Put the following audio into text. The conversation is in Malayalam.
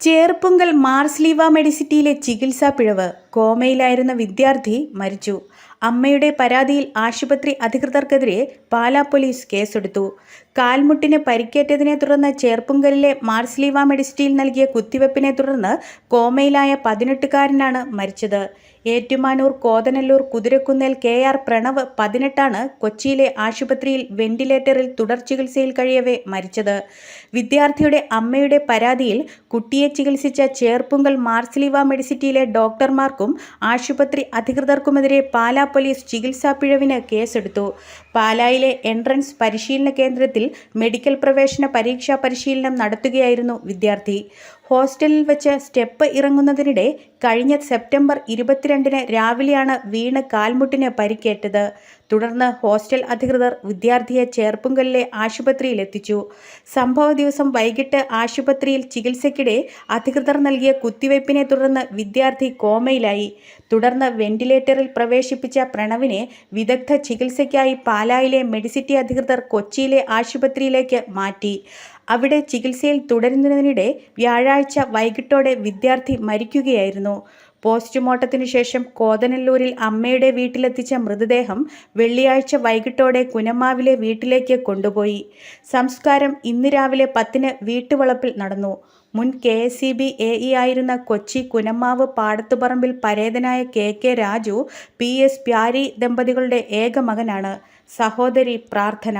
ചേർപ്പുങ്കൽ മാർസ്ലീവ മെഡിസിറ്റിയിലെ ചികിത്സാ പിഴവ് കോമയിലായിരുന്ന വിദ്യാർത്ഥി മരിച്ചു. അമ്മയുടെ പരാതിയിൽ ആശുപത്രി അധികൃതർക്കെതിരെ പാലാ പോലീസ് കേസെടുത്തു. കാൽമുട്ടിന് പരിക്കേറ്റതിനെ തുടർന്ന് ചേർപ്പുങ്കലിലെ മാർസ്ലീവ മെഡിസിറ്റിയിൽ നൽകിയ കുത്തിവെപ്പിനെ തുടർന്ന് കോമയിലായ പതിനെട്ടുകാരനാണ് മരിച്ചത്. ഏറ്റുമാനൂർ കോതനല്ലൂർ കുതിരക്കുന്നേൽ കെ ആർ പ്രണവ് പതിനെട്ടാണ് കൊച്ചിയിലെ ആശുപത്രിയിൽ വെന്റിലേറ്ററിൽ തുടർ ചികിത്സയിൽ കഴിയവേ മരിച്ചത്. വിദ്യാർത്ഥിയുടെ അമ്മയുടെ പരാതിയിൽ കുട്ടിയെ ചികിത്സിച്ച ചേർപ്പുങ്കൽ മാർസ്ലീവ മെഡിസിറ്റിയിലെ ഡോക്ടർമാർക്കും ആശുപത്രി അധികൃതർക്കുമെതിരെ പാലാ പോലീസ് ചികിത്സാ പിഴവിന് കേസെടുത്തു. പാലായിലെ എൻട്രൻസ് പരിശീലന കേന്ദ്രത്തിൽ മെഡിക്കൽ പ്രവേശന പരീക്ഷാ പരിശീലനം നടത്തുകയായിരുന്നു വിദ്യാർത്ഥി. ഹോസ്റ്റലിൽ വെച്ച് സ്റ്റെപ്പ് ഇറങ്ങുന്നതിനിടെ കഴിഞ്ഞ സെപ്റ്റംബർ ഇരുപത്തിരണ്ടിന് രാവിലെയാണ് വീണ് കാൽമുട്ടിന് പരിക്കേറ്റത്. തുടർന്ന് ഹോസ്റ്റൽ അധികൃതർ വിദ്യാർത്ഥിയെ ചേർപ്പുങ്കലിലെ ആശുപത്രിയിൽ എത്തിച്ചു. സംഭവ ദിവസം വൈകിട്ട് ആശുപത്രിയിൽ ചികിത്സയ്ക്കിടെ അധികൃതർ നൽകിയ കുത്തിവയ്പ്പിനെ തുടർന്ന് വിദ്യാർത്ഥി കോമയിലായി. തുടർന്ന് വെന്റിലേറ്ററിൽ പ്രവേശിപ്പിച്ച പ്രണവിനെ വിദഗ്ധ ചികിത്സയ്ക്കായി പാലായിലെ മെഡിസിറ്റി അധികൃതർ കൊച്ചിയിലെ ആശുപത്രിയിലേക്ക് മാറ്റി. അവിടെ ചികിത്സയിൽ തുടരുന്നതിനിടെ വ്യാഴാഴ്ച വൈകിട്ടോടെ വിദ്യാർത്ഥി മരിക്കുകയായിരുന്നു. പോസ്റ്റ്മോർട്ടത്തിനു ശേഷം കോതനല്ലൂരിൽ അമ്മയുടെ വീട്ടിലെത്തിച്ച മൃതദേഹം വെള്ളിയാഴ്ച വൈകിട്ടോടെ കുനമാവിലെ വീട്ടിലേക്ക് കൊണ്ടുപോയി. സംസ്കാരം ഇന്ന് രാവിലെ പത്തിന് വീട്ടുവളപ്പിൽ നടന്നു. മുൻ K S C B A E ആയിരുന്ന കൊച്ചി കുനമാവ് പാടത്തുപറമ്പിൽ പരേതനായ K K Raju P S Pyari ദമ്പതികളുടെ ഏക മകനാണ്. സഹോദരി പ്രാർത്ഥന.